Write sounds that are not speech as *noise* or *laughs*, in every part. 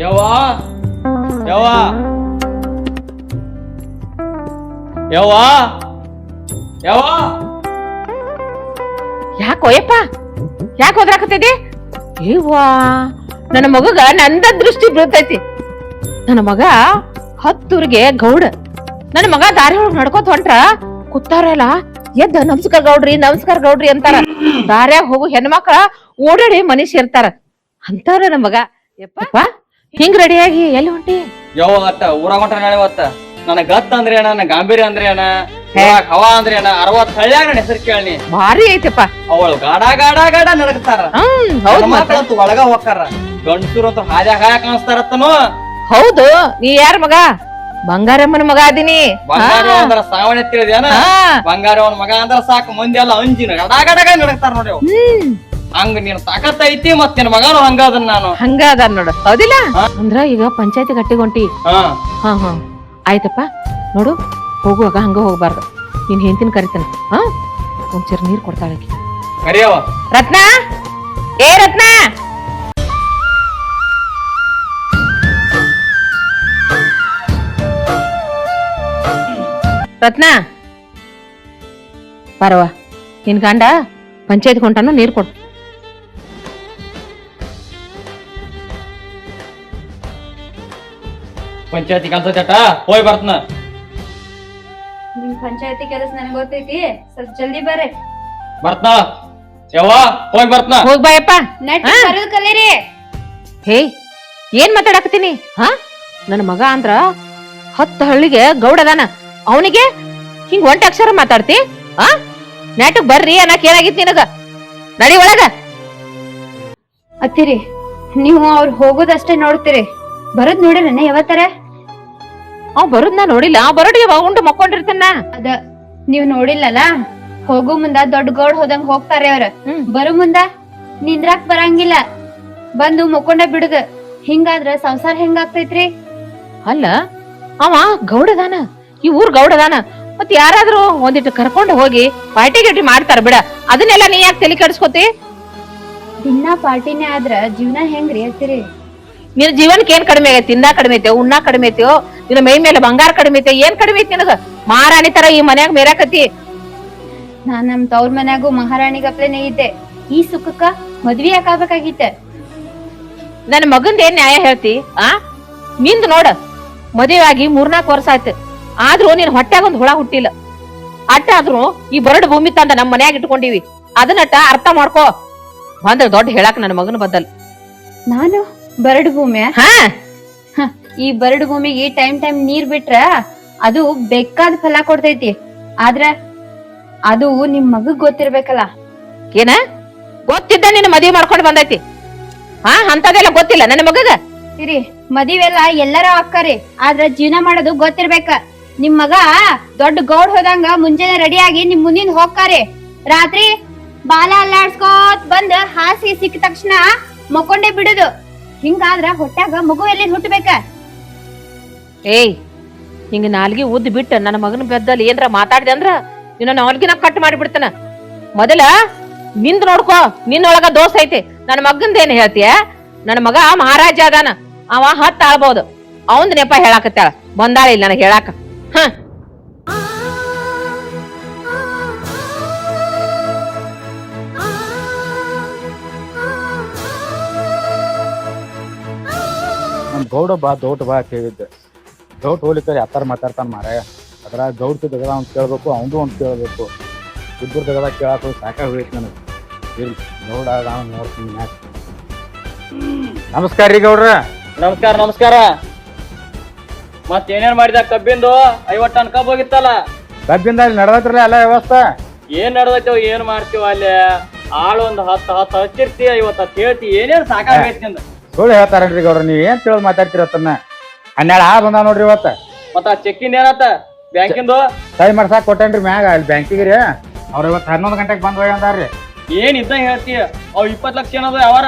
ಯವ್ವ? ಯಾಕೋ ಯಾಕೆ ಹೋದ್ರಾಕತ್ತೈತಿ ಇವ್ವಾ ನನ್ನ ಮಗಗ ನಂದ ದೃಷ್ಟಿ ಬೀಳ್ತೈತಿ. ನನ್ನ ಮಗ ಹತ್ತೂರಿಗೆ ಗೌಡ. ನನ್ನ ಮಗ ದಾರಿ ಒಳಗ್ ನಡ್ಕೋತ ಹೊಂಟ್ರ, ಕೂತಾರಲ್ಲ, ಎದ್ದ ನಮಸ್ಕಾರ ಗೌಡ್ರಿ ನಮಸ್ಕಾರ ಗೌಡ್ರಿ ಅಂತಾರ. ದಾರ್ಯಾಗ ಹೋಗು ಹೆಣ್ಮಕ್ಳ ಓಡಾಡಿ ಮನುಷ್ಯ ಇರ್ತಾರ ಅಂತಾರ ನನ್ನ ಮಗ. ಯಪ್ಪ ಹಿಂಗ್ ರೆಡಿಯಾಗಿ ಎಲ್ಲಿ ಹೊಂಟಿ? ಯಾವ ಅತ್ತ ಊರಾಗ ಹೊಂಟ ನಾಳೆ ಅವತ್ತ ನನ್ನ ಗತ್ ಅಂದ್ರೆ ಅಣ್ಣ ನನ್ನ ಗಾಂಭೀರ್ಯ ಅಂದ್ರೆ ಅಣ್ಣ ಊರಾಗ ಹವಾ ಅಂದ್ರೆ ಅಣ್ಣ ಅರವತ್ ಹಳ್ಳ್ಯಾಗ ನನ್ನ ಹೆಸರು ಕೇಳಿ ಭಾರಿ ಐತಪ್ಪ. ಅವಳು ಗಾಡ ಗಾಡ ಗಾಡ ನಡಕ್ತಾರ ಹ್ಮ್ ಹೌದ್ ಮತ್ತ. ಒಳಗ ಹೋಗ್ತಾರ. ಗಂಡಸೂರ್ ಅಂತ ಹಾದ್ಯಾಗ ಹಾಯ ಕಾಣಿಸ್ತಾರತ್ತನು. ಹೌದು ನೀ ಯಾರ ಮಗ? ಬಂಗಾರಮ್ಮನ ಮಗ ಅದೀನಿ. ಬಂಗಾರ ಅಂದ್ರ ಸಾವಣೆ ತಿಳಿದ ಬಂಗಾರವನ ಬಂಗಾರ ಅವನ ಮಗ ಅಂದ್ರ ಸಾಕು. ಮಂದಿ ಎಲ್ಲ ಅಂಜಿನ ಗಡ ಗಡ ಗಡ ನಡಕ್ತಾರ ನೋಡಿ ಅವ್. ಹ್ಮ್. ಹಂಗ ನೀನ್ ತಾಕತ್ ಐತಿ ಮತ್ ನಿನ್ ಮಗನು ಹಂಗ ಅದನ್ ನಾನು ಹಂಗ ಅದ ನೋಡು ಹೌದಿಲ್ಲ ಹಾ. ಅಂದ್ರ ಈಗ ಪಂಚಾಯತಿ ಗಟ್ಟಿಗೊಂಟಿ ಹಾ ಹಾ ಹಾ ಆಯ್ತಪ್ಪ ನೋಡು ಹೋಗುವಾಗ ಹಂಗ ಹೋಗ್ಬಾರ್ದು ನೀನ್ ಹೆಂತಿನ ಕರಿತಾನ ಹಾ ಒಂಚೂರು ನೀರ್ ಕೊಡ್ತಾಳಕಿ ಕರಿಯವ ರತ್ನ ಏ ರತ್ನ ರತ್ನ ಬರವ ನಿನ್ ಗಂಡ ಪಂಚಾಯತ್ ಹೊಂಟಾನು ನೀರ್ ಕೊಡು ಪಂಚಾಯತಿ ಕೆಲಸ ಚಟ? ಹೋಯ್ ಬರ್ತನ. ನಿಮ್ ಪಂಚಾಯತಿ ಕೆಲಸ ನನಗೆ ಗೊತ್ತೈತಿ. ಸ್ವಲ್ಪ ಜಲ್ದಿ ಬರ್ರಿ. ಬರ್ತನ? ಯವ್ವ ಹೋಗಿ ಬರ್ತನ. ಹೋಗ್ ಬಾಯಪ್ಪ ನೆಟ್ ಹಾ? ಕಲೀರಿ. ಹೇ ಏನ್ ಮಾತಾಡಕತ್ತೀನಿ? ಹಾ? ನನ್ನ ಮಗ ಅಂದ್ರ ಹತ್ತು ಹಳ್ಳಿಗೆ ಗೌಡ ಅದಾನ. ಅವನಿಗೆ ಹಿಂಗ್ ಒಂಟ ಅಕ್ಷರ ಮಾತಾಡ್ತಿ? ಆ? ನಾಟಕ್ ಬರ್ರಿ ಅನ್ನಕ್ ಏನಾಗಿತ್ತು ನಿನಗ. ನಡಿ ಒಳಗ. ಅತ್ತಿರಿ ನೀವು ಅವ್ರು ಹೋಗೋದಷ್ಟೇ ನೋಡ್ತೀರಿ. ಬರೋದ್ ನನ್ನ ಯಾವತ್ತರ? ಅವ್ ಬರುದ್ ನಾ ನೋಡಿಲ್ಲ ಅವ್ ಅವ ಉಂಡು ಮಕ್ಕೊಂಡಿರ್ತಾನ ಅದ ನೀವ್ ನೋಡಿಲ್ಲಲ್ಲ ಹೋಗು ಮುಂದ ದೊಡ್ಡ ಗೌಡ್ ಹೋದಂಗ್ ಹೋಗ್ತಾರೆ ಅವ್ರ. ಬರು ಬರೋ ಮುಂದ ನಿಂದ್ರಾಕ್ ಬರಂಗಿಲ್ಲ. ಬಂದು ಮುಕ್ಕೊಂಡ ಬಿಡುದ. ಹಿಂಗಾದ್ರ ಸಂಸಾರ ಹೆಂಗಾಗ್ತೈತ್ರಿ? ಅಲ್ಲ ಅವ ಗೌಡದಾನ ಈ ಊರ್ ಗೌಡದಾನ ಮತ್ ಯಾರಾದ್ರೂ ಒಂದಿಟ್ಟು ಕರ್ಕೊಂಡು ಹೋಗಿ ಪಾರ್ಟಿ ಗಿಟಿ ಮಾಡ್ತಾರ ಬಿಡ. ಅದನ್ನೆಲ್ಲ ನೀ ಯಾಕೆ ತಲೆ ಕೆಡಿಸ್ಕೊತಿ? ದಿನ ಪಾರ್ಟಿನೇ ಆದ್ರ ಜೀವನ ಹೆಂಗ್ರಿ ಅತ್ತಿರಿ ನಿನ್ನ ಜೀವನಕ್ಕೆ ಏನ್ ಕಡಿಮೆ ಆಗೈತಿ? ತಿಂದ ಕಡಿಮೆ ಐತೆ ಉಣ್ಣ ಕಡಿಮೆ ಐತೆಯೋ? ನಿನ್ನ ಮೈ ಮೇಲೆ ಬಂಗಾರ ಕಡಿಮೆ ಐತೆ ಏನ್ ಕಡಿಮೆ ಐತಿ ನಿನಗ? ಮಹಾರಾಣಿ ತರ ಈ ಮನ್ಯಾಗ ಮೇರಾಕತಿ ನಾನ್ ನಮ್ ತವ್ರ ಮನ್ಯಾಗು ಮಹಾರಾಣಿ ಗಪ್ಲೆನೇ ಇದ್ದೆ. ಈ ಸುಖಕ್ಕ ಮದ್ವಿ ಯಾಕಾಗ್ಬೇಕಾಗಿತ್ತೆ? ನನ್ನ ಮಗಂದ ಏನ್ ನ್ಯಾಯ ಹೇಳ್ತಿ ಆ? ನಿಂದ್ ನೋಡ ಮದುವೆ ಆಗಿ ಮೂರ್ನಾಲ್ಕು ವರ್ಷ ಆಯ್ತು. ಆದ್ರೂ ನೀನ್ ಹೊಟ್ಯಾಗ ಒಂದ್ ಹುಳ ಹುಟ್ಟಿಲ್ಲ. ಅಟ್ಟ ಆದ್ರೂ ಈ ಬರಡ್ ಭೂಮಿ ತಂದ ನಮ್ ಮನ್ಯಾಗ ಇಟ್ಕೊಂಡಿವಿ. ಅದನ್ನಟ್ಟ ಅರ್ಥ ಮಾಡ್ಕೋ. ಬಂದ್ರ ದೊಡ್ಡ ಹೇಳಾಕ ನನ್ನ ಮಗನ ಬದ್ದಲ್. ನಾನು ಬರಡ್ ಭೂಮಿ ಹಾ. ಈ ಬರಡು ಭೂಮಿಗೆ ಟೈಮ್ ಟೈಮ್ ನೀರ್ ಬಿಟ್ರ ಅದು ಬೇಕಾದ ಫಲ ಕೊಡ್ತೈತಿ. ಆದ್ರ ಅದು ನಿಮ್ ಮಗಗ್ ಗೊತ್ತಿರ್ಬೇಕಲ್ಲ. ಏನ? ಗೊತ್ತಿದ್ದ ನಿನ್ನ ಮದುವೆ ಮಾಡ್ಕೊಂಡು ಬಂದೈತಿ. ಹಾ ಅಂತದೆಲ್ಲ ಗೊತ್ತಿಲ್ಲ ನನ್ನ ಮಗಗ? ಇರಿ ಮದಿವೆಲ್ಲ ಎಲ್ಲಾರ ಅಕ್ಕರಿ ಆದ್ರ ಜೀವನ ಮಾಡೋದು ಗೊತ್ತಿರ್ಬೇಕ. ನಿಮ್ ಮಗ ದೊಡ್ಡ ಗೌಡ್ ಹೋದಂಗ ಮುಂಜಾನೆ ರೆಡಿ ಆಗಿ ನಿಮ್ ಮುಂದಿನ ಹೋಗ್ಕಾರಿ. ರಾತ್ರಿ ಬಾಲ ಅಲ್ಲಾಡ್ಸ್ಕೋತ್ ಬಂದ್ ಹಾಸಿಗೆ ಸಿಕ್ಕ ತಕ್ಷಣ ಮಕ್ಕೊಂಡೇ ಬಿಡುದು. ಹಿಂಗಾದ್ರ ಹೊಟ್ಯಾಗ ಮಗು ಎಲ್ಲಿ ಹುಟ್ಟಬೇಕ? ಏಯ್ ಹಿಂಗ ನಾಲ್ಗಿ ಉದ್ದ ಬಿಟ್ಟು ನನ್ನ ಮಗನ ಬೆದ್ದಲ್ಲಿ ಏನ್ರ ಮಾತಾಡ್ದೆ ಅಂದ್ರ ನಿನ್ನ ನಾಲ್ಗಿನ ಕಟ್ ಮಾಡಿಬಿಡ್ತಾನ. ಮೊದಲ ನಿಂದ್ ನೋಡ್ಕೋ, ನಿನ್ನೊಳಗ ದೋಸ್ ಐತಿ. ನನ್ನ ಮಗಂದ ಏನ್ ಹೇಳ್ತೀಯ? ನನ್ನ ಮಗ ಮಹಾರಾಜ ಅದಾನ. ಅವ ಹತ್ತ ಆಳ್ಬಹುದು ಅವಂದ್ ನೆಪ ಹೇಳಾಕತ್ತಾಳ. ಬಂದಾಳಿಲ್ಲ ನನಗೆ ಹೇಳಾಕ. ಹ. ಗೌಡ ಬಾ ದೌಟ್ ಬಾ ದೌಟ್ ಯಾವ ಥರ ಮಾತಾಡ್ತಾನೆ ಮಾರಾಯ ಅದ್ರ ಗೌಡ್ ದಗದ ಅವ್ನು ಕೇಳಬೇಕು ಅವನು ಒಂದು ಕೇಳಬೇಕು. ಇಬ್ಬರು ದಗದ ಕೇಳಕ್ ಸಾಕಾಗೋಯ್ತು ನನಗೆ. ಇಲ್ಲಿ ಗೌಡ ನಾನು ನೋಡ್ತೀನಿ ಮ್ಯಾಚ್ ನಮಸ್ಕಾರ ರೀ ಗೌಡ್ರ. ನಮಸ್ಕಾರ ನಮಸ್ಕಾರ. ಮತ್ ಏನೇನ್ ಮಾಡಿದ ಕಬ್ಬಿಂದು? ಐವತ್ತು ಟನ್ ಕಬ್ಬ್ ಹೋಗಿತ್ತಲ್ಲ. ಕಬ್ಬಿಂದ ಅಲ್ಲಿ ನಡೆದತ್ರಲ್ಲ ಎಲ್ಲ ವ್ಯವಸ್ಥೆ? ಏನ್ ನಡ್ದೈತೇವ್ ಏನ್ ಮಾಡ್ತೀವ ಅಲ್ಲಿ? ಆಳು ಒಂದು ಹತ್ತು ಹತ್ತು ಹಚ್ಚಿರ್ತಿ ಐವತ್ತು ಹತ್ತು ಹೇಳ್ತಿ ಏನೇನ್ ಸಾಕಾಗೈತಿ ನಿಂದ? ಸುಳ್ಳು ಹೇಳ್ತಾರಲ್ರಿ ಗೌಡ್ರ ನೀವು ಏನ್ ತಿಳಿದು ಮಾತಾಡ್ತೀರ ತನ್ನ ಹನ್ನೆರಡು ಆ ಬಂದ ನೋಡ್ರಿ ಇವತ್ತ. ಮತ್ತ ಚೆಕ್ಕಿನ್ ಏನತ್ತ? ಬ್ಯಾಂಕಿಂದು? ಸೈ ಮಾಡ್ಸಾಕ್ ಕೊಟ್ಟೇನ್ರಿ ಮ್ಯಾಗ ಅಲ್ಲಿ ಬ್ಯಾಂಕಿಗೆ ರೀ ಅವ್ರು ಇವತ್ತು ಹನ್ನೊಂದು ಗಂಟೆಗೆ ಬಂದ್ ಹೋಗಿ ಅಂದಾರ್ರಿ. ಏನ್ ಇದ್ದ ಹೇಳ್ತಿ? ಅವ್ ಇಪ್ಪತ್ ಲಕ್ಷ ಏನದು ಯಾವಾರ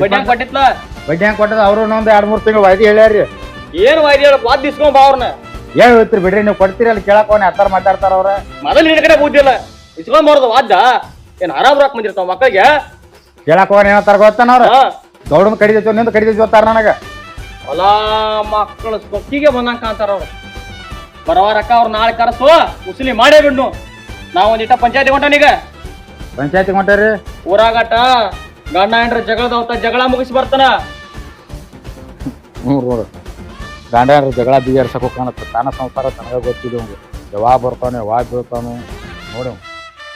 ಬಡ್ಡಿ ಹಂಗ್ ಕೊಟ್ಟಿತ್ಲ? ಬಡ್ಡಿ ಹಂಗ್ ಕೊಟ್ಟದ? ಅವರು ಇನ್ನೊಂದು ಎರಡು ಮೂರು ತಿಂಗಳು ವೈದ್ಯ ಹೇಳ್ಯಾರಿ ಏನ್ ವೈದ್ಯ ಹೇಳ? ವಾದ್ ಇಸ್ಕೊಂಡ್ ಬಾ ಅವ್ರನ್ನ ಏನ್ ಹೇಳ್ತೀರಿ ಬಿಡ್ರಿ ನೀವು ಕೊಡ್ತೀರಿ ಅಲ್ಲಿ ಕೇಳಕ್ ಹೋಗಿ ಹತ್ತಾರ ಮಾತಾಡ್ತಾರ ಅವ್ರ. ಮೊದಲು ನಿನ್ನ ಕಡೆ ಬೂದಿಲ್ಲ ಇಸ್ಕೊಂಡ್ ಬರೋದು ವಾದ್ಯ ಏನ್ ಆರಾಮ್ ರಾಕ್ ಬಂದಿರ್ತಾವ ಮಕ್ಕಳಿಗೆ? ಕೇಳಕ್ ಹೋಗಿ ಏನಂತಾರ ಗೊತ್ತಾನ ಅವ್ರ? ಗೌಡನ್ ಕಡಿದೈತಿ ನಿಂದ ಕಡಿದೈತಿ ಗೊತ್ತಾರ ನನಗ. ಹೊಲ ಮಕ್ಕಳು ಸೊಕ್ಕಿಗೆ ಬಂದಂಗ ಕಾಂತಾರ ಅವ್ರು. ಬರವಾರಕ್ಕ ಅವ್ರು ನಾಳೆ ಕರೆಸು ಉಸಿಲಿ ಮಾಡೇ ಬಿಡ್ನು. ನಾವು ಒಂದಿಟ್ಟ ಪಂಚಾಯತಿ ಹೊಂಟನೀಗ ಪಂಚಾಯತಿ ಹೊಂಟಾರಿ ಊರಾಗಟ ಗಂಡ ಹೆಂಡ್ರ ಜಗಳದವತ್ತ ಜಗಳ ಮುಗಿಸಿ ಬರ್ತಾನ. ಹ್ಞೂ ನೋಡು. ಗಂಡ ಏನ್ರ ಜಗಳ ಬಿಗಿರ್ಸಕ್ ಕಾಣತ್ತ. ತಾನ ಸಂಸಾರ ತನಗ ಗೊತ್ತಿದೆ ಅವ್ರು ಯಾವಾಗ ಬರ್ತಾನೆ ಯಾವಾಗ ಬೀಳ್ತಾನು. ನೋಡಿ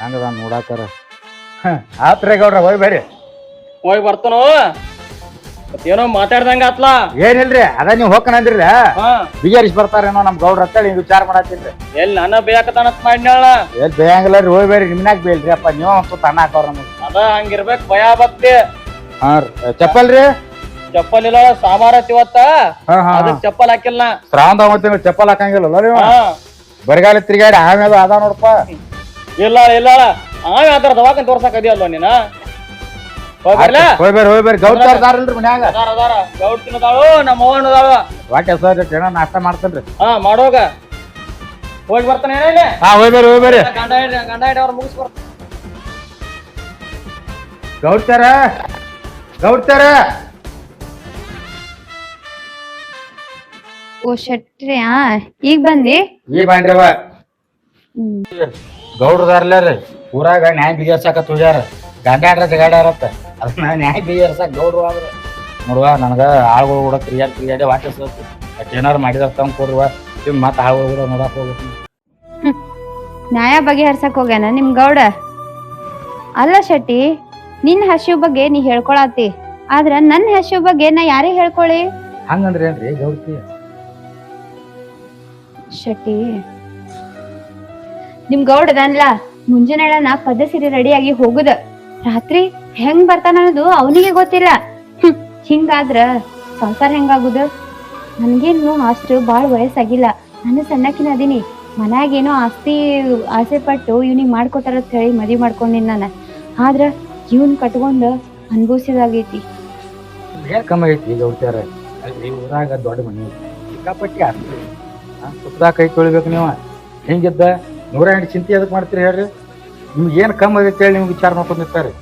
ಹೆಂಗದ ನೋಡಾಕಾರ. ಆತ್ರೆ ಗೌಡ್ರ ಬೇಡಿ ಹೋಗಿ ಬರ್ತಾನೋ. ಮತ್ತೇನೋ ಮಾತಾಡ್ದಂಗ ಆತ್ಲ? ಏನಿಲ್ರಿ ಅದ ನೀವು ಹೋಗ್ಕನ ಅಂದ್ರಿಲ್ಲ? ಹಾ. ಬಿಗಿರಿಸಿ ಬರ್ತಾರೇನೋ ನಮ್ ಗೌಡ್ರ ಅಂತೇಳಿ ಹಿಂಗ್ ವಿಚಾರ ಮಾಡತ್ತೀನ್ರಿ. ಎಲ್ಲಿ ನನ್ನ ಬೇಕತಾನತ್ ಮಾಡ್ಯಾಳ ಎಲ್ಲಿ ಬೇಯಂಗಿಲ್ಲ ರೀ ಹೋಯ್ ಬೇಡಿ ನಿಮ್ನಾಗ ಬೇಲ್ರಿ ಅಪ್ಪ ನೀವು ಸ್ವಲ್ಪ ತಣ್ಣ ಹಾಕೋರ್ ನಮಗೆ. ಅದ ಹಂಗಿರ್ಬೇಕು ಭಯ ಬತ್ತಿ ಹಾ ರೀ ಚಪ್ಪಲ್ ರೀ ಚಪ್ಪಲ್ ಇಲ್ಲ ಸಾಮಾರ ಇವತ್ತ. ಹಾ ಹಾ ಅದಕ್ ಚಪ್ಪಲ್ ಹಾಕಿಲ್ಲ ಶ್ರಾಂತ ಮತ್ತೆ ಚಪ್ಪಲ್ ಹಾಕಂಗಿಲ್ಲ ನೀವು ಹಾ. ಬರಗಾಲ ತಿರ್ಗಾಡಿ ಆಮೇಲೆ ಅದ ನೋಡಪ್ಪ ಇಲ್ಲ ಇಲ್ಲ. ಆಮೇಲೆ ಆತರ ದವಾಖಾನೆ ತೋರ್ಸಕ್ ಅದಿಯಲ್ವ ನೀನ? ಹೋಯ್ ಬೇರಿ ಹೋಯ್ ಬೇರಿ ಗೌಡ್ರ ಅದಾರಲ್ರಿ ಮನ್ಯಾಗ. ಅದಾರ ಅದಾರ. ಗೌಡ್ ತಿನ್ನದಾಳು ನಮ್ಮ ಅವ್ವನ ಅದಾಳು. ವಾಟ್ಯ ಸರ್ ಏನೋ ನಾಷ್ಟ ಮಾಡ್ತೇನ್ರಿ. ಹಾ ಮಾಡೋಗ. ಹೋಗಿ ಬರ್ತಾನೆ ಏನೇನೆ ಹಾ ಹೋಯ್ ಬೇರಿ ಹೋಯ್ ಬೇರಿ ಗಂಡ ಹಿಡ್ರಿ ಗಂಡ ಹಿಡ್ರಿ ಅವ್ರು ಮುಗಿಸ್ ಬರ್ತಾನೆ. ಗೌಡ್ತಾರ ಗೌಡ್ತಾರ ಓ ಶೆಟ್ರಿ ಆ ಈಗ ಬಂದಿ? ಈ ಬಾಂಡ್ರವ ಗೌಡ್ರದಾರ್ಲ ರೀ. ಊರಾಗ ನ್ಯಾಯ ಬಿಗಿರ್ಸಾಕ ಗಂಡ ಆಡ್ರ ಜಗಾಡ್ಯಾರತ್ತ ಅದನ್ನ ನ್ಯಾಯ ಬಿಗಿರ್ಸಾಕ ಗೌಡ್ರು ಆದ್ರೆ. ನೋಡುವ ನನಗ ಆಳ್ಗಳು ಕೂಡ ತಿರ್ಗಾಡಿ ತಿರ್ಗಾಡಿ ವಾಚಸ್ ಅಟ್ ಏನಾರು ಮಾಡಿದಾರ ತಂಗ ಕೊಡುವ ನಿಮ್ ಮತ್ತೆ ಆಳ್ಗಳು ಕೂಡ ನೋಡಕ್ ಹೋಗ್ಬೇಕು. ನ್ಯಾಯ ಬಗೆಹರ್ಸಕ್ ಹೋಗ್ಯಾನ ನಿಮ್ ಗೌಡ? ಅಲ್ಲ ಶೆಟ್ಟಿ ನಿನ್ ಹಸಿವು ಬಗ್ಗೆ ನೀ ಹೇಳ್ಕೊಳತಿ ಆದ್ರ ನನ್ ಹಸಿವು ಬಗ್ಗೆ ನಾ ಯಾರೇ ಹೇಳ್ಕೊಳ್ಳಿ ಹಂಗಂದ್ರೆ ಏನ್ರಿ ಗೌಡ್ತಿ? ಶೆಟ್ಟಿ ನಿಮ್ ಗೌಡದನ್ಲ ಮುಂಜಾನೆ ನಾ ಪದ ಸಿರಿ ರೆಡಿಯಾಗಿ ಹೋಗುದ. ರಾತ್ರಿ ಹೆಂಗ್ ಬರ್ತಾನ ಅನ್ನೋದು ಅವನಿಗೆ ಗೊತ್ತಿಲ್ಲ. ಹಿಂಗಾದ್ರ ಸಂಸಾರ ಹೆಂಗಾಗುದ? ನನ್ಗೇನು ಅಷ್ಟು ಬಾಳ್ ವಯಸ್ಸಾಗಿಲ್ಲ. ನಾನು ಸಣ್ಣಕಿನ ಅದೀನಿ. ಮನ್ಯಾಗೇನೋ ಆಸ್ತಿ ಆಸೆ ಪಟ್ಟು ಇವ್ನಿಗೆ ಮಾಡ್ಕೊತಾರ ಹೇಳಿ ಮದ್ವಿ ಮಾಡ್ಕೊಂಡಿನಿ ನಾನು. ಆದ್ರ ಇವನ್ ಕಟ್ಕೊಂಡು ಅನ್ಭವಿಸಿದಾಗೈತಿ. ಕಮ್ಮಿ ಐತಿ ದೊಡ್ಡ ಮನೆ ಕೈ ನೀವು? ಹಿಂಗಿದ್ದ ನೂರ ಎಂಟು ಚಿಂತೆ ಅದಕ್ಕೆ ಮಾಡ್ತೀರಿ ಹೇಳ್ರಿ? ನಿಮ್ಗೆ ಏನು ಕಮ್ಮಿ ಆಗೈತೆ ಹೇಳಿ ನಿಮ್ಗೆ ವಿಚಾರ ಮಾಡ್ಕೊಂಡು ನಿಂತಾರೆ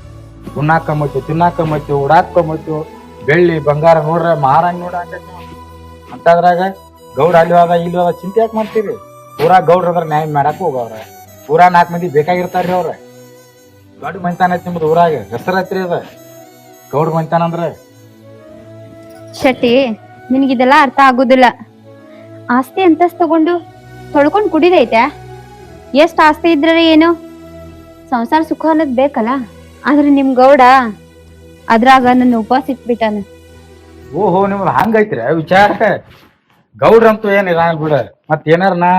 ಉಣ್ಣಾಕ್ ಕಮ್ಮಿ ತಿನ್ನಾಕ ಉಡಾಕ ಬೆಳ್ಳಿ, ಬಂಗಾರ ನೋಡ್ರೆ ಮಾರಂಗ್ ನೋಡ. ಅಂತದ್ರಾಗ ಗೌಡ ಅಲ್ಲಿ ಹೋದ, ಇಲ್ಲಿ ಚಿಂತೆ ಯಾಕೆ ಮಾಡ್ತೀರಿ? ಪೂರಾ ಗೌಡ್ರ ಅದ್ರ ನ್ಯಾಯ ಮಾಡಕ್ ಹೋಗವ್ರ. ಪೂರಾ ನಾಲ್ಕು ಮಂದಿ ಬೇಕಾಗಿರ್ತಾರ್ರಿ ಅವ್ರ. ದೊಡ್ಡ ಮಂತಾನ ಐತಿ ನಿಮ್ದು ಊರಾಗ, ಹೆಸರೈತ್ರಿ ಅದ. ಗೌಡ್ ಮಂತಾನ ಅಂದ್ರೆ? ಶೆಟ್ಟಿ, ನಿನಗಿದೆಲ್ಲ ಅರ್ಥ ಆಗುದಿಲ್ಲ. ಆಸ್ತಿ ಅಂತಸ್ ತಗೊಂಡು ತೊಳ್ಕೊಂಡು ಕುಡಿದೈತೆ. ಎಷ್ಟ್ ಆಸ್ತಿ ಇದ್ರೆ ಏನು? ಸಂಸಾರ ಸುಖ ಅನ್ನೋದ್ ಬೇಕಲ್ಲ? ಆದ್ರೆ ನಿಮ್ ಗೌಡ ಅದ್ರಾಗ ನನ್ನ ಉಪವಾಸ ಇಟ್ಬಿಟ್ಟಾನ. ಓಹೋ ನಿಮ್ದು ಹಂಗೈತ್ರಿ ವಿಚಾರ. ಗೌಡ್ರಂತೂ ಏನಿಲ್ಲ ಬಿಡ. ಮತ್ ಏನಾರ ನಾ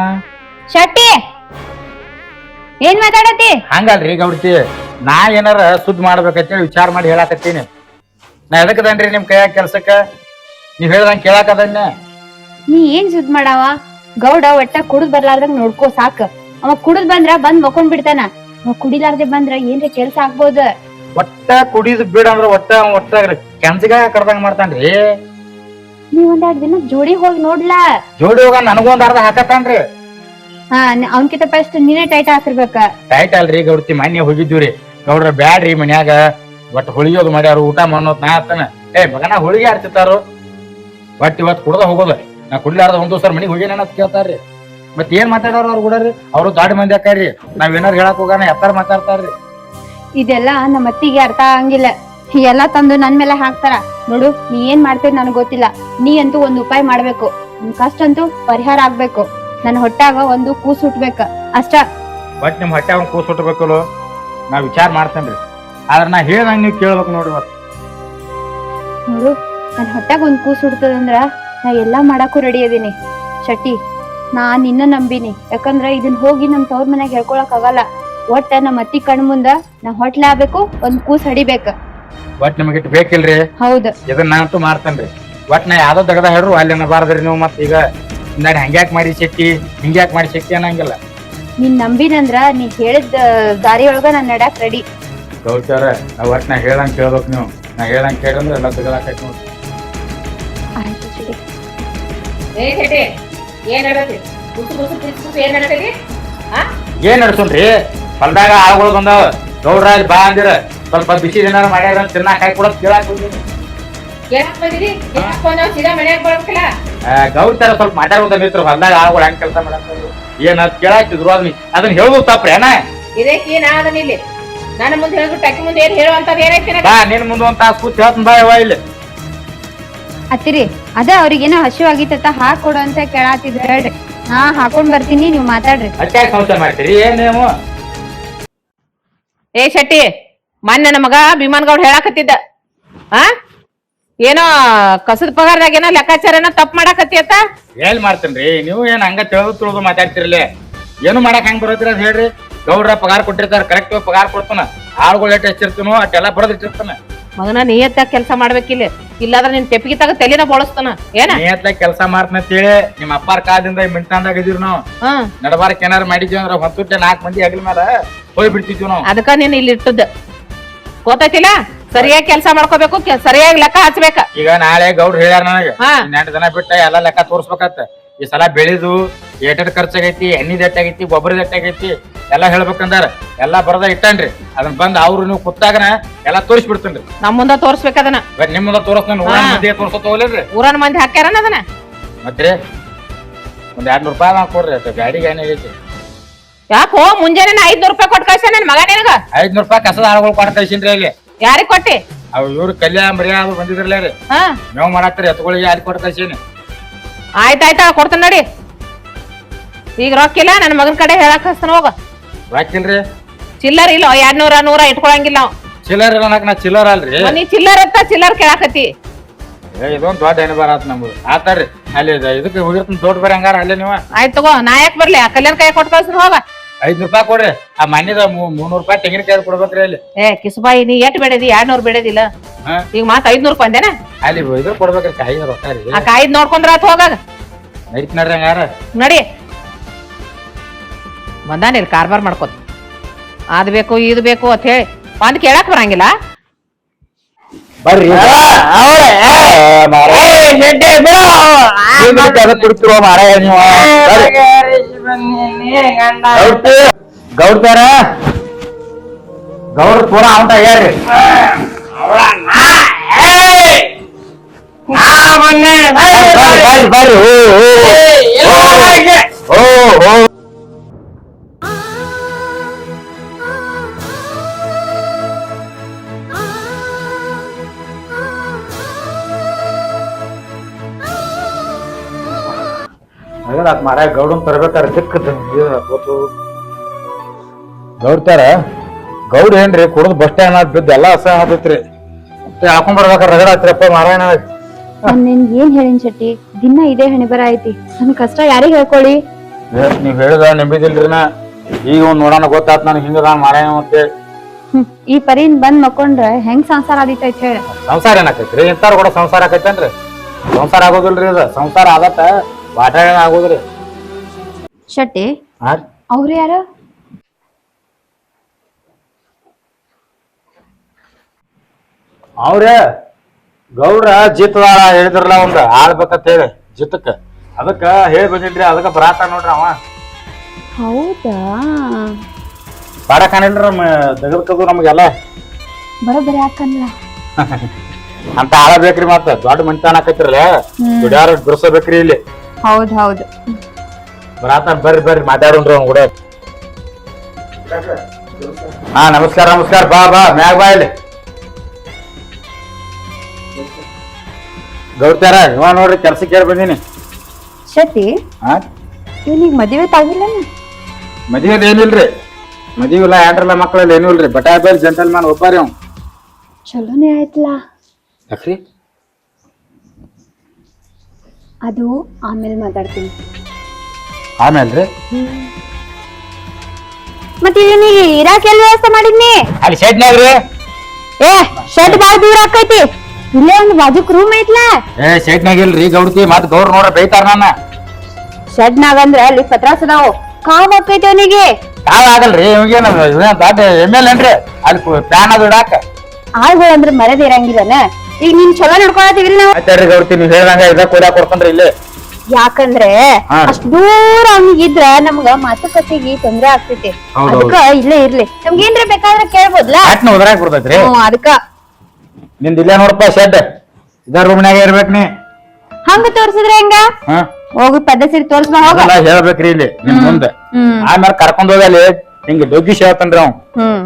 ಶೆಟ್ಟಿ! ಏನ್ ಮಾತಾಡತಿ ಹಂಗಲ್ರಿ ಗೌಡ್ತಿ ನಾ ಏನಾರ ಸುದ್ದಿ ಮಾಡ್ಬೇಕಂತೇಳಿ ವಿಚಾರ ಮಾಡಿ ಹೇಳಾಕತ್ತೀನಿ. ನಾ ಎದಕ್ಕದನ್ರಿ ನಿಮ್ ಕೈಯಾಗ ಕೆಲ್ಸಕ್ಕ? ನೀವ್ ಹೇಳ್ದಂಗ್ ಕೇಳಾಕದನ್ನ. ನೀ ಏನ್ ಸುದ್ ಮಾಡಾವ? ಗೌಡ ಒಟ್ಟ ಕುಡಿದ್ ಬರ್ಲಾರ್ದಂಗ ನೋಡ್ಕೋ ಸಾಕ. ಅವ ಕುಡಿದ್ ಬಂದ್ರ ಬಂದ್ ಮಕ್ಕೊಂಡ್ ಬಿಡ್ತಾನ ಕುಡಿಲಾರ್ದೆ ಬಂದ್ರ ಏನ್ರ ಕೆಲ್ಸ ಆಗ್ಬೋದ? ಒಟ್ಟ ಕುಡಿದ್ ಬಿಡ ಅಂದ್ರ ಒಟ್ಟ ಒಟ್ಟ ಕೆನ್ಸಿಗ ಕಡ್ದಂಗ್ ಮಾಡ್ತಾನ್ರಿ. ನೀ ಒಂದೆರಡ್ ದಿನ ಜೋಡಿ ಹೋಗಿ ನೋಡ್ಲಾ? ಜೋಡಿ ಹೋಗ ನನಗೊಂದ್ ಅರ್ಧ ಹಾಕತ್ತಾನ್ರಿ. ಹಾ ಅವನ್ಕಿತ ಫಸ್ಟ್ ನೀನೇ ಟೈಟ್ ಹಾಕಿರ್ಬೇಕ ಟೈಟ್ ಅಲ್ರಿ ಗೌಡ್ತಿ ಮೊನ್ನೆ ಹೋಗಿದ್ವಿ ಗೌಡ್ರ ಬ್ಯಾಡ್ರಿ ಮನ್ಯಾಗ. ಒಟ್ ಹೋಳಿಯೋದು ಮಾಡ್ಯಾರ ಊಟ ಮಾಡೋದ್ ನಾ ಆತನ. ಏ ಮಗನ ಹೋಳಿಗೆ ಆಡ್ತಿತ್ತಾರು ಒಟ್ ಇವತ್ ಕುಡ್ದ ಹೋಗೋದ. ನಾ ಕುಡ್ಲಾರ್ದ ಒಂದ್ ಸರ್ ಮನಿಗ್ ಹೋಗಿ ಅಂತ ಕೇಳ್ತಾರ್ರಿ. ಮತ್ ಏನ್ ಮಾತಾಡೋರು ಅವ್ರು ಕೂಡರಿ ಅವರು ದೊಡ್ಡ ಮಂದಿ ಅಕ್ಕಾರಿ. ನಾವ್ ಏನಾರು ಹೇಳಕ್ ಹೋಗಾನ ಎತ್ತಾರ ಮಾತಾಡ್ತಾರ್ರಿ. ಇದೆಲ್ಲ ನಮ್ಮ ಅತ್ತಿಗೆ ಅರ್ಥ ಆಗಂಗಿಲ್ಲ. ಎಲ್ಲಾ ತಂದು ನನ್ ಮೇಲೆ ಹಾಕ್ತಾರ. ನೋಡು ನೀ ಏನ್ ಮಾಡ್ತೀರಿ ನನಗ್ ಗೊತ್ತಿಲ್ಲ. ನೀ ಅಂತೂ ಒಂದ್ ಉಪಾಯ ಮಾಡ್ಬೇಕು. ನಿಮ್ ಕಷ್ಟ ಅಂತೂ ಪರಿಹಾರ ಆಗ್ಬೇಕು. ನನ್ ಹೊಟ್ಟಾಗ ಒಂದು ಕೂಸು ಹುಟ್ಬೇಕ. ಅಷ್ಟ. ಬಟ್ ನಿಮ್ ಹೊಟ್ಟೆ ಒಂದು ಕೂಸ್ ಹುಟ್ಟಬೇಕಲ್ಲ ನಾ ವಿಚಾರ ಮಾಡ್ತೇನ್ರಿ. ಆದ್ರೆ ನಾ ಹೇಳ್ದಂಗೆ ನೀವ್ ಕೇಳ್ಬೇಕು ನೋಡ್ರಿ ಮತ್ತೆ. ನೋಡು ನನ್ ಹೊಟ್ಟಾಗ ಒಂದ್ ಕೂಸು ಹುಡ್ತದಂದ್ರ ನಾ ಎಲ್ಲಾ ಮಾಡಾಕು ರೆಡಿ ಅದೀನಿ. ಶೆಟ್ಟಿ ನಾ ನಿನ್ನ ನಂಬಿನಿ. ಯಾಕಂದ್ರ ಇದನ್ ಹೋಗಿ ನಮ್ ತವ್ರ ಮನ್ಯಾಗ ಹೇಳ್ಕೊಳಕ್ ಆಗಲ್ಲ. ಒಟ್ಟ ನಮ್ಮ ಅತ್ತಿ ಕಣ್ ಮುಂದ ನಾ ಹೊಟ್ಲೆ ಆಗ್ಬೇಕು ಒಂದ್ ಕೂಸ್ ಹಡಿಬೇಕ. ಬಟ್ ನಿಮಗೆ ಬೇಕಿಲ್ರಿ? ಹೌದ. ಇದನ್ನ ನಾನಂತೂ ಮಾಡ್ತೇನ್ರಿ. ಒಟ್ ನಾ ಯಾವ್ದೋ ದಗದ ಹೇಳ್ರು ಅಲ್ಲಿ ಅನ್ನಬಾರ್ದ್ರಿ ನೀವು ಮತ್ ಈಗ ಹಿಂದಾಡಿ ಹಂಗ್ಯಾಕ್ ಮಾಡಿ ಶಕ್ತಿ ಹಿಂಗ್ಯಾಕ್ ಮಾಡಿ ಶಕ್ತಿ ಅನ್ನಂಗಿಲ್ಲ. ನೀನ್ ನಂಬಿನಂದ್ರ ನೀ ಹೇಳಿದ ದಾರಿ ಒಳಗ ನಾನ್ ನಡ್ಯಾಕ್ ರೆಡಿ ಗೌಚಾರ ನಾ ಒಟ್ ನಾ ಹೇಳಂಗ್ ಕೇಳ್ಬೇಕು ನೀವು. ನಾ ಹೇಳಂಗ್ ಕೇಳಿದ್ರೆ ಎಲ್ಲ ತಗೊಳಕೈತಿ ನೋಡಿ. ಆಯ್ತು ಏ ಶೆಟ್ಟಿ ಏನ್ ನಡತಿ? ಏನ್ ನಡತೈತಿ? ಆ? ಏನ್ ನಡ್ಸುನ್ರಿ ಹೊಲ್ದಾಗ ಆಳುಗಳು ಬಂದಾವ. ಗೌಡ್ರ ಅಲ್ಲಿ ಬಾ ಅಂದಿರ. ಸ್ವಲ್ಪ ಬಿಸಿ ಏನಾರ ಮಾಡ್ಯಾರ ಅಂತ ತಿನ್ನಾಕ ಹಾಕಿ ಕೊಡೋದ್ ಕೇಳಾಕ ಬಂದಿರಿ ಬಂದವ್? ಸೀದಾ ಮನ್ಯಾಗ ತರ ಸ್ವಲ್ಪ ಮಾಡ್ಯಾರ ಮಿತ್ರ ಹೊಲ್ದಾಗ ಆಳುಗಳು ಹೆಂಗ್ ಕೆಲಸ ಮಾಡಕ್ ಏನ್ ಅದ್ ಕೇಳಾಕ್ತಿದ್ರು ಅದನ್ನ ಅದನ್ನ ಹೇಳುದು ತಪ್ಪ್ರಿ ಅಣ್ಣ ಇದಕ್ಕೆ ನಾ ಅದನ್ನ ಇಲ್ಲಿ? ನನ್ನ ಮುಂದೆ ಹೇಳ್ಬಿಟ್ಟು ಮುಂದೆ ಏನ್ ಹೇಳುವಂತದ್ ಏನೈತಿ ಬಾ ನಿನ್ ಮುಂದೆ ಒಂದ್ ತಾಸು ಕೂತ್ ಹೇಳ್ತೀನಿ ಬಾ ಯವ್ವ ಇಲ್ಲಿ. ಅತ್ತಿರಿ ಅದ ಅವ್ರಿಗೇನೋ ಹಸಿವು ಆಗಿತ್ತ ಹಾಕೊಡು ಅಂತ ಕೇಳಾತಿದ್ ಹೇಳ್ರಿ. ಹಾ ಹಾಕೊಂಡ್ ಬರ್ತೀನಿ ನೀವ್ ಮಾತಾಡ್ರಿ. ಮಾಡ್ತೀರಿ? ಏನ್ ನೀವು? ಏ ಶೆಟ್ಟಿ ಮೊನ್ನೆ ನಮಗ ಮಗ ಭೀಮನ್ ಗೌಡ್ ಹೇಳಾಕತ್ತಿದ್ದ. ಆ? ಏನೋ ಕಸದ ಪಗಾರದಾಗ ಏನೋ ಲೆಕ್ಕಾಚಾರ ಏನೋ ತಪ್ಪು ಮಾಡಾಕತ್ತಿ ಅತ್ತ ಎಲ್ ಮಾಡ್ತೇನ್ರಿ ನೀವು ಏನ್ ಹಂಗ ತಿಳಿದು ತಿಳಿದು ಮಾತಾಡ್ತಿರ್ಲಿ. ಏನು ಮಾಡಕ್ ಹಂಗ್ ಬರೋದ್ರಿ ಅದ್ ಹೇಳ್ರಿ. ಗೌಡ್ರ ಪಗಾರ ಕೊಟ್ಟಿರ್ತಾರ ಕರೆಕ್ಟ್ ಪಗಾರ ಕೊಡ್ತಾನ. ಆಳುಗಳು ಎಷ್ಟು ಹೆಚ್ಚಿರ್ತೀನೋ ಅಷ್ಟೆಲ್ಲ ಬರೋದಿಟ್ಟಿರ್ತಾನ. ಮಗನ ನಿಯತ್ತಾಗ ಕೆಲಸ ಮಾಡ್ಬೇಕಿಲ್ಲ. ಇಲ್ಲಾಂದ್ರೆ ನಿನ್ ತೆಪ್ಪಿಗೆ ತಗ ತಲೆನ ಬಳಸ್ತಾನ. ಏನ? ನಿಯತ್ತಾಗ ಕೆಲಸ ಮಾಡ್ತಾನ ಅಂತೇಳಿ ನಿಮ್ಮ ಅಪ್ಪಾರ ಕಾದಿಂದ ಮಿಂಟಾಂದಾಗ ಇದೀವಿ ನಾವು. ನಡಬಾರ ನಡಬಾರಕ್ ಏನಾರ ಮಾಡಿದ್ವಿ ಅಂದ್ರ ಹೊತ್ತುಟ್ಟೆ ನಾಲ್ಕು ಮಂದಿ ಹಗಲ ಮೇಲೆ ಹೋಗಿ ಬಿಡ್ತಿದ್ವಿ ನಾವು. ಅದಕ್ಕ ನೀನ್ ಇಲ್ಲಿ ಇಟ್ಟದ್ದು. ಗೊತ್ತಾಯ್ತಿಲ್ಲ? ಸರಿಯಾಗಿ ಕೆಲಸ ಮಾಡ್ಕೋಬೇಕು ಕೆ- ಸರಿಯಾಗಿ ಲೆಕ್ಕ ಹಚ್ಬೇಕ. ಈಗ ನಾಳೆ ಗೌಡ್ರು ಹೇಳ್ಯಾರ ನನಗೆ ಹಾ. ಎಂಟು ದಿನ ಬಿಟ್ಟ ಎಲ್ಲಾ ಲೆಕ್ಕ ತೋರ್ಸ್ಬೇಕತ್ತ ಈ ಸಲ ಬೆಳೆದು ಏಟೆಟ್ ಖರ್ಚಾಗೈತಿ ಎಣ್ಣಿ ದಟ್ಟಾಗೈತಿ ಗೊಬ್ಬರ ದಟ್ಟಾಗೈತಿ ಎಲ್ಲ ಹೇಳ್ಬೇಕಂದಾರ. ಎಲ್ಲ ಬರದ ಇಟ್ಟನ್ರಿ. ಅದನ್ನ ಬಂದ್ ಅವ್ರು ನೀವು ಕುತ್ತಾಗನ ಎಲ್ಲ ತೋರಿಸ್ಬಿಡ್ತೇನ್ರಿ. ನಮ್ಮ ಮುಂದ ತೋರ್ಸ್ಬೇಕ ಅದನ್ನ. ಬಟ್ ನಿಮ್ ಮುಂದ ತೋರಿಸ್ರಿ ಊರನ್ ಮಂದಿ ಹಾಕ್ಯಾರನ ಅದನ್ನ? ಮತ್ತೆ ಒಂದ್ ಎರಡ್ ನೂರ್ ರೂಪಾಯಿ ನಾವು ಕೊಡ್ರಿ ಅಷ್ಟ ಗಾಡಿಗೆ ಏನಾಗೈತಿ ಯಾಕೋ ಮುಂಜಾನೆ ನಾ ಐದ್ನೂರ್ ರೂಪಾಯಿ ಕೊಟ್ಟು ಕಳ್ಸ ನನ್ ಮಗ ನಿನಗ? ಐದ್ನೂರ್ ರೂಪಾಯಿ ಕಸದ ಆಳುಗಳು ಕೊಟ್ಟು ಕಳ್ಸಿನ್ರಿ ಅಲ್ಲಿ. ಯಾರಿಗ್ ಕೊಟ್ಟಿ? ಅವ್ ಇವ್ರು ಕಲ್ಯಾಣ ಮರ್ಯಾ ಅದು ಬಂದಿದ್ರಲ್ಲ ರೀ. ಹಾ. ಮೇವ್ ಮಾಡಾತ್ರಿ ಎತ್ಗಳಿಗೆ ಅಲ್ಲಿ ಕೊಟ್ಟು ಕಳ್ಸೀನಿ ಆಯ್ತಾಯ್ತಾ ಕೊಡ್ತೇನೆ ನೋಡಿ. ಈಗ ರೊಕ್ಕ ಇಲ್ಲ ನನ್ನ ಮಗನ ಕಡೆ ಹೇಳಕ್ ಹಸ್ತಾನ ಹೋಗ. ರಾಕಿಲ್ರಿ ಚಿಲ್ಲರ್ ಇಲ್ಲ ಎರಡ್ ನೂರ ನೂರ ಇಟ್ಕೊಳಂಗಿಲ್ಲ ನಾವು. ಚಿಲ್ಲರ್ ಇಲ್ಲ ನಾ ಚಿಲ್ಲರ್ ಅಲ್ರಿ? ನೀ ಚಿಲ್ಲರ್ ಇತ್ತ ಚಿಲ್ಲರ್ ಕೇಳಾಕತ್ತಿ. ಏ, ಇದೊಂದ್ ದೊಡ್ಡ ಅನುಭವ ಆತ್ ನಮ್ದು. ಆತಾರ್ರಿ ಅಲ್ಲಿ ಇದ- ಇದಕ್ಕೆ ಹೋಗಿರ್ತೀನಿ ತೋಟ ಬರೀ ಹಂಗಾರ ಅಲ್ಲೇ ನೀವು? ಆಯ್ತು ತಗೋ ನಾ ಯಾಕೆ ಬರ್ಲಿ? ಆ ಕಲ್ಯಾಣ ಕೈ ಕೊಟ್ಟು ಕಳ್ಸ್ರ ಹೋಗ. ಐದ್ ರೂಪಾಯಿ ಕೊಡ್ರಿ. ಆ ಮನ್ಯದ ಮುನ್ನೂರು ರೂಪಾಯಿ ತೆಂಗಿನಕಾಯಿ ಕೊಡ್ಬೇಕ್ರಿ ಅಲ್ಲಿ. ಏ ಕಿಸುಬಾಯಿ ನೀ ಎಟ್ ಬೇಡದಿ ಎರಡ್ ನೂರ್ ಬೇಡದಿಲ್ಲ ಹಾ? ಈಗ ಮಾತ್ ಐದ್ನೂರ್ ಬಂದೇನ ಅಲ್ಲಿ ಇದ್ರ ಕೊಡ್ಬೇಕ್ರಿ ಕಾಯಿ ರೊಕ್ಕ ರೀ. ಆ ಕಾಯ್ದ್ ನೋಡ್ಕೊಂಡ್ರ ಆತ್ ಹೋಗಾಗ. ನಡೀತ್ ನಡ್ರಿ ಹಂಗಾರ. ನಡಿ. ಬಂದಾನ ಇಲ್ಲಿ ಕಾರ್ಬಾರ್ ಮಾಡ್ಕೋತ ಅದ್ ಬೇಕು ಇದು ಬೇಕು ಅಂತ ಹೇಳಿ ಒಂದ್ ಕೇಳಕ್ ಬರಂಗಿಲ್ಲ ಬರ್ರಿ ಮಾರಾಯ ನೀವು ಗೌಡ್ ಪೂರ ಅಂತ ಹೇಳ್ರಿ ಬರ್ರಿ ಬರ್ರಿ ಓ ಓ ಅದ್ ಮಾರ ಗೌಡನ್ ತರ್ಬೇಕಾರ ದಿಕ್ಕದ ಗೌಡ್ತಾರ ಗೌಡ್ ಏನ್ರಿ ಕುಡ್ದು ಬಸ್ ಸ್ಟ್ಯಾಂಡ್ ಬಿದ್ದು ಎಲ್ಲಾ ಅಸಹ ಹತ್ತೈತ್ರಿ ಹಾಕೊಂಡ್ ಬರ್ಬೇಕಾರ ರಗಡ ಆತ್ರಿಪ್ಪ ಮಾರಾಯಣ. ನಾನ್ ನಿನ್ಗ್ ಏನ್ ಹೇಳಿನ್ ಶೆಟ್ಟಿ? ದಿನ ಇದೇ ಹಣೆ ಬರ ಐತಿ. ನನ್ ಕಷ್ಟ ಯಾರಿಗ್ ಹೇಳ್ಕೊಳ್ಳಿ? ನೀವ್ ಹೇಳಿದ ನಂಬಿದಿಲ್ರಿ ನಾ. ಈಗ ಒಂದ್ ನೋಡೋಣ ಗೊತ್ತಾತ್ ನನಗೆ ಹಿಂಗದ ಮಾರಾಯಣ ಮತ್ತೆ ಹ್ಮ್. ಈ ಪರಿನ್ ಬಂದ್ ಮಕ್ಕೊಂಡ್ರ ಹೆಂಗ್ ಸಂಸಾರ ಆದಿತ್ತೈತ್ ಹೇಳ. ಸಂಸಾರ ಏನಾಕೈತ್ರಿ? ಇಂತಾರ ಕೂಡ ಸಂಸಾರ ಆಕೈತೇನ್ರಿ? ಸಂಸಾರ ಆಗೋದಿಲ್ರಿ ಇದು ಸಂಸಾರ ಆಗತ್ತ ವಾಟ ಆಗೋದ್ರಿ? ಶೆಟ್ಟಿ? ಹಾ ಅವ್ರು ಯಾರ? ಅವ್ರ ಗೌಡ್ರ ಜಿತ್ತದಾಳ ಹೇಳಿದ್ರಲ್ಲ ಒಂದ್ ಆಳ್ಬೇಕಂತ ಹೇಳಿ ಜಿತ್ತಕ್ಕ. ಅದಕ್ಕ ಹೇಳಿ ಬಂದಿಲ್ರಿ ಅದಕ್ಕ ಬರಾತ ನೋಡ್ರಿ ಅವ. ಹೌದಾ? ಬಾಡ ಕಾಣಿಲ್ರಿ ನಮ್ಮ ತೆಗದ್ಕದು ನಮಗೆಲ್ಲ. ಬರೋಬ್ಬರಿ ಯಾಕಂದ್ರ *laughs* ಅಂತ ಆಳ ಬೇಕ್ರಿ ಮತ್ತ ದೊಡ್ಡ ಮನಿತನ ಆಕೈತ್ರಲ್ಲ ದುಡ್ಯಾರ ಬಿರ್ಸಬೇಕ್ರಿ ಇಲ್ಲಿ. ಹೌದ್ ಹೌದು. ಬರಾತ ಬರ್ರಿ ಬರ್ರಿ ಮಾತಾಡೋಣ್ರಿ ಅವ್ನ ಕೂಡ. ಹಾ ನಮಸ್ಕಾರ ನಮಸ್ಕಾರ ಬಾ ಬಾ ಮ್ಯಾಗ ಬಾ ಇಲ್ಲಿ. ಗೌಡ್ತಾರ ಇವ ನೋಡ್ರಿ ಕೆಲ್ಸಕ್ಕೆ ಕೇಳಿ ಬಂದೀನಿ? ಶತಿ ಹಾ? ಇವ್ನಿಗ್ ಮದುವೆ ತಾಗಿಲ್ಲ ಮದುವೆದ ಏನಿಲ್ರಿ? ಮದುವೆ ಇಲ್ಲ ಯಾಡ್ರಲ್ಲ ಮಕ್ಕಳಲ್ಲಿ ಏನೂ ಇಲ್ರಿ. ಬಟಾ ಬೇಲ್ ಜಂಟಲ್ ಮ್ಯಾನ್ ಒಬ್ಬರಿ ಅವ್ನು. ಚಲೋನೇ ಆಯ್ತಲ್ಲ ಯಾಕ್ರಿ? ಅದು ಆಮೇಲೆ ಮಾತಾಡ್ತೀನಿ. ಆಮೇಲೆ ರೀ ಮತ್ತೆ ನೀ ಇರಾಕ್ ಎಲ್ಲಿ ವ್ಯವಸ್ಥೆ ಮಾಡಿದ್ನಿ? ಅಲ್ಲಿ ಶೆಡ್ನ್ಯಾಗ್ರಿ? ಏ ಶೆಡ್ ಬಾಳ ದೂರ ಆಕೈತಿ. ಇಲ್ಲೇ ಒಂದು ಬಾಜುಕ್ ರೂಮ್ ಐತ್ಲಾ? ಏ ಶೆಡ್ನ್ಯಾಗ ಇಲ್ರಿ ಗೌಡ್ತಿ ಮತ್ ಗೌರ್ ನೋಡ್ರ ಬೈತಾರ ನನ್ನ. ಶೆಡ್ ನಾಗ ಅಂದ್ರೆ ಅಲ್ಲಿ ಪತ್ರಾಸ್ ಅದಾವು. ಕಾವ್ ಆಕೈತಿ ಅವನಿಗೆ? ಕಾವ್ ಆಗಲ್ರಿ ಇವಾಗೇನ ಎಂ ಎಲ್ ಏನ್ರಿ ಅಲ್ಲಿ ಪ್ಯಾನ್ ಅದು ಇಡಾಕ. ಆಳ್ಗಳು ಅಂದ್ರೆ ಮರ್ಯಾದೆ ಇರಂಗಿಲ್ಲನ? ಈಗ ನೀನ್ ಚಲೋ ನಡ್ಕೊಳತಿವಿಲ್ ನಾವು? ಆಯ್ತಾರ್ರಿ ಗೌಡ್ತಿ ನೀವ್ ಹೇಳ್ದಂಗ ಇದ ಕೂಡ ಕೊಡ್ಕೊಂಡ್ರಿ ಇಲ್ಲಿ. ಯಾಕಂದ್ರೆ ಹಾ. ಅಷ್ಟ್ ದೂರ ಅವ್ನಿಗೆ ಇದ್ರ ನಮ್ಗ ಮಾತುಕತೆಗೆ ತೊಂದ್ರೆ ಆಗ್ತೈತಿ. ಹೌದ್ ಹೌದ್. ಅದಕ್ಕ ಇಲ್ಲೇ ಇರ್ಲಿ. ನಮ್ಗೇನ್ರ ಬೇಕಾದ್ರೆ ಕೇಳ್ಬೋದ್ಲಾ? ಆಟ್ನ ಉದ್ರಾಕ್ ಬಿಡ್ತೈತ್ರಿ. ಹ್ಮ್ ಅದಕ್ಕ. ನಿಂದ ಇಲ್ಲೇ ನೋಡಪ್ಪ ಶೆಡ್. ಇದ ರೂಮ್ನ್ಯಾಗ ಇರ್ಬೇಕ್ ನೀ. ಹಂಗ ತೋರ್ಸಿದ್ರೆ ಹೆಂಗ? ಹಾ. ಹೋಗಿ ಪದ್ಧತಿ ತೋರ್ಸ್ಬಾ ಹೋಗ. ಅದೆಲ್ಲ ಹೇಳ್ಬೇಕ್ರಿ ಇಲ್ಲಿ ನಿಮ್ ಮುಂದೆ. ಹ್ಮ್. ಆಮೇಲೆ ಕರ್ಕೊಂಡ್ ಹೋಗಲಿ ಹಿಂಗ ಡೊಗ್ಗಿಶ್ ಹೇಳ್ತಾನ್ರಿ ಅವ್. ಹ್ಮ್.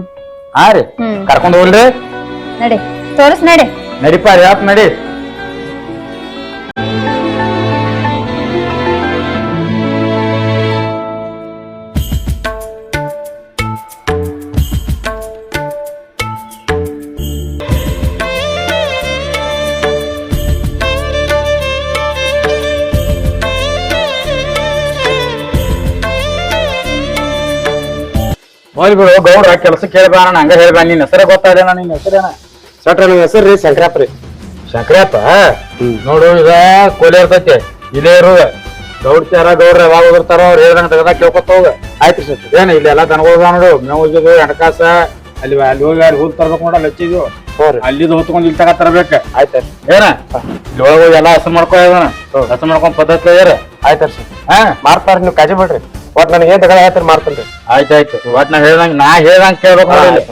ಹಾ ರೀ. ಹ್ಮ್. ಕರ್ಕೊಂಡ್ ಹೋಗ್ಲಿ ನಡಿ ತೋರ್ಸ್ ನಡಿ. ನಡಿಪ ಯಾಪ್ ನಡಿ? ಬಿಡು ಗೌಡ್ರ ಕೆಲಸ ಕೇಳ್ಬಾರ ಹಂಗ ಹೇಳ್ಬೇಡ. ನಿನ್ನ ಹೆಸರೇ ಗೊತ್ತಾದೇನ ನಿನ್ನ ಹೆಸರೇನ? ಸಟ್ರ ನನ್ನ ಹೆಸರು ರೀ? ಶಂಕರಪ್ಪ ರೀ. ಶಂಕರಪ್ಪ? ನೋಡು ಈಗ ಕೊಲೆ ಇರ್ತೈತೆ. ಇಲ್ಲೇ ಇರುವ ಗೌಡ್ ಚಾರ ಗೌಡ್ರ ಯಾವಾಗ ಹೋಗಿರ್ತಾರ ಅವ್ರು ಹೇಳ್ದಂಗ ತೆಗೆದ ಕೇಳ್ಕೊತ ಹೋಗ. ಆಯ್ತು ಸರ್. ಏನು ಇಲ್ಲಿ ಎಲ್ಲ ದನಗೋದ ನೋಡು. ಮೇವು ಹಣಕಾಸ ಅಲ್ಲಿ ಅಲ್ಲಿ ಹೋಗಿ ಅಲ್ಲಿ ಹೋಗಿ ತರ್ಬೇಕು ನೋಡ ಲಚ್ಚಿದ್ವು ಅಲ್ಲಿದ್ದು ರೀ. ಅಲ್ಲಿದ್ ಹೊತ್ಕೊಂಡ್ ಇಲ್ಲಿ ತಗ ತರಬೇಕ. ಆಯ್ತು ಏನ? ಇಲ್ಲಿ ಹೋಗಿ ಎಲ್ಲ ಹಸು ಮಾಡ್ಕೊ ಇದನ ಹಸು ಮಾಡ್ಕೊಂಡ್ ಪದ್ಧತಿ ಏರ ಆಯ್ತು ಸರ್. ಹಾ? ಮಾಡ್ತಾರ ನೀವು ಕಾಜಿ ಬಿಡ್ರಿ. ಒಟ್ ನನಗೆ ಏನ್ ತಗೊಳ ಹೇಳ್ತಾರೆ ಆಯ್ತು ಆಯ್ತು. ಒಟ್ ನಾ ಹೇಳ್ದಂಗ ನಾ ಹೇಳ್ದಂಗೆ ಕೇಳ್ಬೇಕು ನೋಡಿ.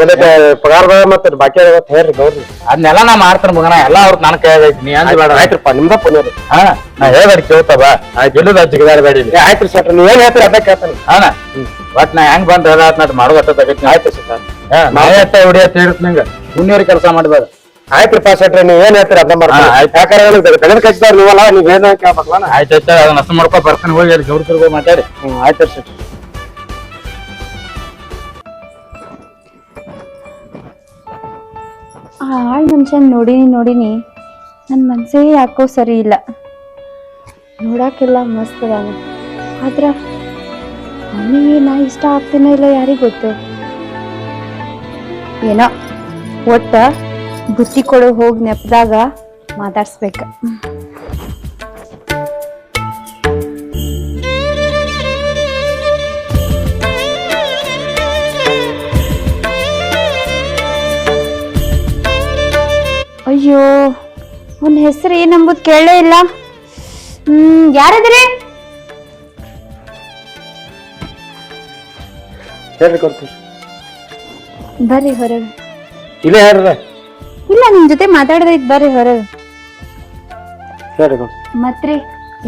ಒಂದಕ್ಕೆ ಪಗಾರ ಮತ್ತೆ ಬಾಕಿ ಹೇಳ್ರಿ ಗೌಡ್ರಿ ಅದನ್ನೆಲ್ಲ ನಾ ಮಾಡ್ತಾನ ಮಗನ ಎಲ್ಲ ಅವ್ರ ನನ್ ಕೈಯಾಗೈತಿ ನೀ ಅಂದ್ ಬೇಡ. ಆಯ್ತ್ರಪ್ಪ ನಿಮ್ದ ಹಾ ನಾ ಹೇಳ್ಬೇಡ ಕೇಳ್ತಾವ. ಆಯ್ತು ಇಲ್ಲದ ಜಿಗದಾರ ಬೇಡ ಆಯ್ತು ಸರ್ ನೀವ್ ಏನ್ ಹೇಳ್ತೀರಿ ಅದ ಕೇಳ್ತಾನೆ ಹಾ ಬಟ್ ನಾ ಹೆಂಗ್ ಬಂದ್ ಹೇಳತ್ ನಾ ಮಾಡೋದು ಆಯ್ತು. ಸರ್ ನಾಳೆ ಅಟ್ಟ ಹೊಡಿಯತ್ ಹೇಳಿತ್ ನಿಂಗ. ಪುಣ್ಯವ್ರ ಕೆಲಸ ಮಾಡ್ಬೇಡ ಆಯ್ತ್ರಪ್ಪ ಸಟ್ರ ನೀವ್ ಏನ್ ಹೇಳ್ತೀರಿ ಅದ ಆಯ್ತು. ಯಾಕಂದ್ರೆ ತೆಗೆದು ಕಚ್ಚಿದಾರ ನೀವಲ್ಲ ನೀವ್ ಏನ ಕೇಳ್ಬೇಕಲ್ಲ. ಆಯ್ತು ಅದನ್ನ ನಷ್ಟ ಮಾಡ್ಕೊ ಬರ್ತಾನೆ ಹೋಗಿ ಅಲ್ಲಿ ಗೌಡ್ರ ಹೋಗಿ ಮಾತಾಡಿ. ಹ್ಮ್ ಆಯ್ತು ಸರ್. ಆ ಆಳ್ ಮನುಷ್ಯನ್ ನೋಡಿನಿ ನೋಡಿನಿ. ನನ್ನ ಮನಸ್ಸೇ ಯಾಕೋ ಸರಿ ಇಲ್ಲ. ನೋಡಕ್ಕೆಲ್ಲ ಮಸ್ತ್ ಅದಾನೆ. ಆದ್ರ ಅವನಿಗೆ ನಾ ಇಷ್ಟ ಆಗ್ತೇನೋ ಇಲ್ಲ ಯಾರಿಗೆ ಗೊತ್ತು? ಏನೋ ಒಟ್ಟ ಬುತ್ತಿ ಕೊಡೋ ಹೋಗಿ ನೆಪದಾಗ ಮಾತಾಡ್ಸ್ಬೇಕ. ಅವನ ಹೆಸರು ಏನಂಬುದು ಕೇಳೇ ಇಲ್ಲ. ಹ್ಮ್ ಯಾರದ್ರಿ ಹೇಳ್ರಿ ಬರ್ರಿ ಹೊರಗೆ. ಇಲ್ಲೇ ಹೇಳ್ರಿ ಇಲ್ಲ ನಿಮ್ ಜೊತೆ ಮಾತಾಡದೈತ್ ಬರ್ರಿ ಹೊರಗೆ. ಹೇಳ್ರಿ ಮತ್ರಿ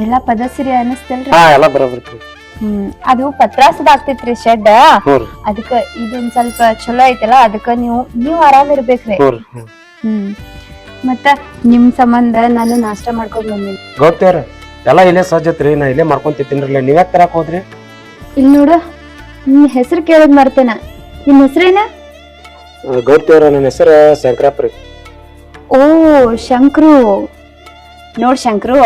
ಎಲ್ಲ ಪದಸಿರಿ ಅನಸ್ತಲ್ರಿ ಹಾ ಎಲ್ಲ ಬರೋಬರ್ತ್ರಿ ಹ್ಮ್ ಅದು ಪತ್ರಾಸದ ಆಗ್ತೈತ್ರಿ ಶೆಡ್ ಹ್ಞೂ ರೀ. ಅದಕ್ಕ ಇದೊಂದ್ ಸ್ವಲ್ಪ ಚಲೋ ಐತಲ್ಲ ಅದಕ್ಕ ನೀವು ನೀವು ಆರಾಮ್ ಇರ್ಬೇಕ್ರಿ ಹ್ಞೂ ರೀ. ಹ್ಮ್. ಮತ್ತ ನಿಮ್ ಸಂಬಂಧ ನಾನು ನಾಷ್ಟ ಮಾಡ್ಕೊಂಡ್ ಬಂದಿನಿ. ಗೌಡ್ತಿಯವ್ರ ಎಲ್ಲ ಇಲ್ಲೇ ಸಜ್ಜತ್ರಿ ನಾ ಇಲ್ಲೇ ಮಾಡ್ಕೊಂತಿದ್ದೀನ್ರಲ್ಲ ನೀವ್ ಯಾಕ ತರಕ್ ಹೋದ್ರಿ? ಇಲ್ಲಿ ನೋಡು ನಿನ್ ಹೆಸರು ಕೇಳದ್ ಮರ್ತೇನ. ನಿನ್ ಹೆಸರೇನ? ಗೌಡ್ತಿಯವ್ರ ನನ್ನ ಹೆಸರು ಶಂಕರಪ್ಪ ಓ ಶಂಕ್ರು. ನೋಡ್ ಶಂಕ್ರು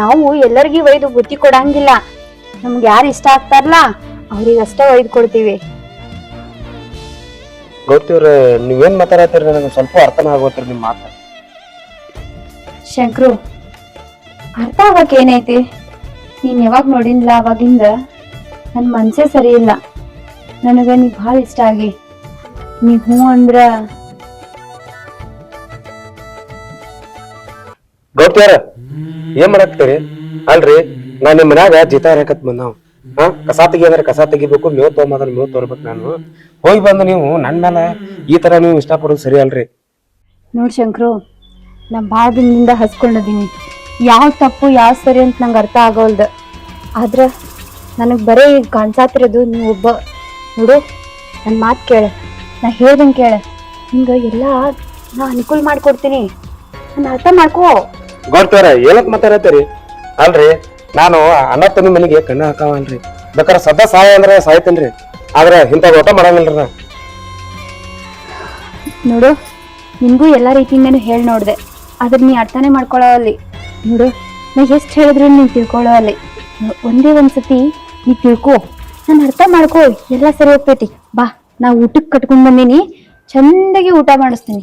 ನಾವು ಎಲ್ಲರಿಗೂ ಒಯ್ದು ಬುತ್ತಿ ಕೊಡಂಗಿಲ್ಲ. ನಮ್ಗೆ ಯಾರು ಇಷ್ಟ ಆಗ್ತಾರಲ್ಲ ಅವ್ರಿಗೆ ಅಷ್ಟೇ ಒಯ್ದು ಕೊಡ್ತೀವಿ. ಗೌಡ್ತಿಯವ್ರ ನೀವೇನ್ ಮಾತಾಡತ್ತೀರಿ? ನನಗೆ ಸ್ವಲ್ಪ ಅರ್ಥನ ಆಗೋತ್ರಿ ನಿಮ್ ಮಾತು. ಶಂಕ್ರು ಅರ್ಥ ಆಗಕ್ ಏನೈತಿ? ನೀನ್ ಯಾವಾಗ ನೋಡಿನ್ಲ ಅವಾಗಿಂದ? ನನ್ ಮನ್ಸೇ ಸರಿ ಇಲ್ಲ. ನನಗ ನೀ ಭಾಳ ಇಷ್ಟ ಆಗಿ. ನೀ ಹ್ಞೂ ಅಂದ್ರ ಗೌತ್ಯಾರ ಏನ್ ಮಾಡತ್ತೀರಿ ಅಲ್ರಿ ನಾ ನಿಮ್ ಮನ್ಯಾಗ ಜೀತ ಹಾಕತ್ ಬಂದಾವ್. ಹಾ ಕಸ ತೆಗಿಯಂದ್ರೆ ಕಸ ತೆಗಿಬೇಕು ಮೇವ್ ತಗೊಂಬಂದ್ರೆ ಮೇವ್ ತೋರ್ಬೇಕು ನಾನು. ಹೋಗಿ ಬಂದು ನೀವು ನನ್ನ ಮೇಲೆ ಈ ತರ ನೀವು ಇಷ್ಟಪಡೋದು ಸರಿ ಅಲ್ರಿ? ನೋಡ್ ಶಂಕ್ರು ನಾ ಭಾಳ ದಿನದಿಂದ ಹಸ್ಕೊಂಡಿದೀನಿ ಯಾವ ತಪ್ಪು ಯಾವ ಸರಿ ಅಂತ ನಂಗೆ ಅರ್ಥ ಆಗೋಲ್ದ. ಆದ್ರೆ ನನಗೆ ಬರೀ ಕಾಣ್ಸಾತಿರೋದು ನೀವು ಒಬ್ಬ. ನೋಡು ನನ್ನ ಮಾತು ಕೇಳ. ನಾ ಹೇಳ್ದಂಗೆ ಕೇಳ. ಹಿಂಗ ಎಲ್ಲ ನಾ ಅನುಕೂಲ ಮಾಡ್ಕೊಡ್ತೀನಿ. ನಾನು ಅರ್ಥ ಮಾಡ್ಕೋ. ಗೊತ್ತಾರ ಏನಕ್ಕೆ ಮಾತಾಡತ್ತೀರಿ? ಅಲ್ರಿ ನಾನು ಅಣ್ಣ ತಮ್ಮ ಮನೆಗೆ ಕಣ್ಣು ಹಾಕಾವಲ್ರಿ. ಬೇಕಾದ್ರೆ ಸದಾ ಸಹಾಯ ಅಂದ್ರೆ ಸಾಯ್ತೇನ್ರಿ. ಆದ್ರೆ ಇಂಥ ಊಟ ಮಾಡಂಗಿಲ್ರಿ ನಾ. ನೋಡು ನಿಮಗೂ ಎಲ್ಲ ರೀತಿಯಿಂದನೂ ಹೇಳಿ ನೋಡ್ದೆ. ಆದ್ರೆ ನೀ ಅರ್ಥನೇ ಮಾಡ್ಕೊಳ್ಳೋ ಅಲ್ಲಿ. ನೋಡು, ನಾ ಎಷ್ಟು ಹೇಳಿದ್ರು ನೀನು ತಿಳ್ಕೊಳ್ಳೋ ಅಲ್ಲಿ. ಒಂದೇ ಒಂದ್ಸತಿ ನೀ ತಿಳ್ಕೊ. ನಾನು ಅರ್ಥ ಮಾಡ್ಕೋ, ಎಲ್ಲ ಸರಿ ಹೋಗ್ತೈತಿ. ಬಾ, ನಾ ಊಟಕ್ಕೆ ಕಟ್ಕೊಂಡ್ ಬಂದೀನಿ. ಚಂದಾಗಿ ಊಟ ಮಾಡಿಸ್ತೀನಿ.